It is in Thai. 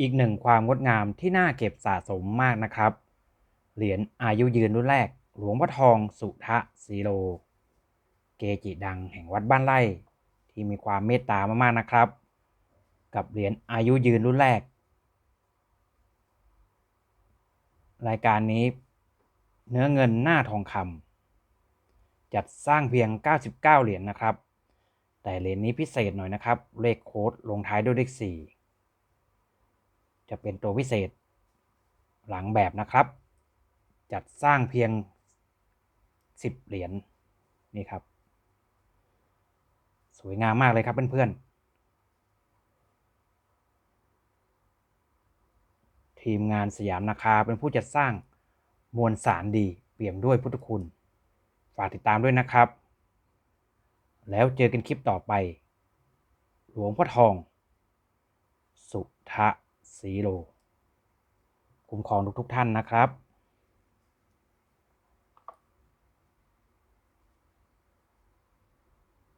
อีกหนึ่งความงดงามที่น่าเก็บสะสมมากนะครับ เหรียญอายุยืนรุ่นแรก หลวงพ่อทองสุทะสีโล เกจิดังแห่งวัดบ้านไร่ ที่มีความเมตตามากๆนะครับ กับเหรียญอายุยืนรุ่นแรก รายการนี้ เนื้อเงินหน้าทองคำจัดสร้างเพียง 99 เหรียญนะครับ แต่เหรียญนี้พิเศษหน่อยนะครับ เลขโค้ดลงท้ายด้วยเลข4 จะเป็นตัวพิเศษ หลังแบบนะครับ จัดสร้างเพียง 10 เหรียญนี่ครับ สวยงามมากเลยครับเพื่อนๆ ทีมงานสยามนาคาเป็นผู้จัดสร้างมวลสารดีเปี่ยมด้วยพุทธคุณ ฝากติดตามด้วยนะครับ แล้วเจอกันคลิปต่อไป หลวงพ่อทอง สุทะ สีโลคุ้มครองทุกๆท่านนะครับ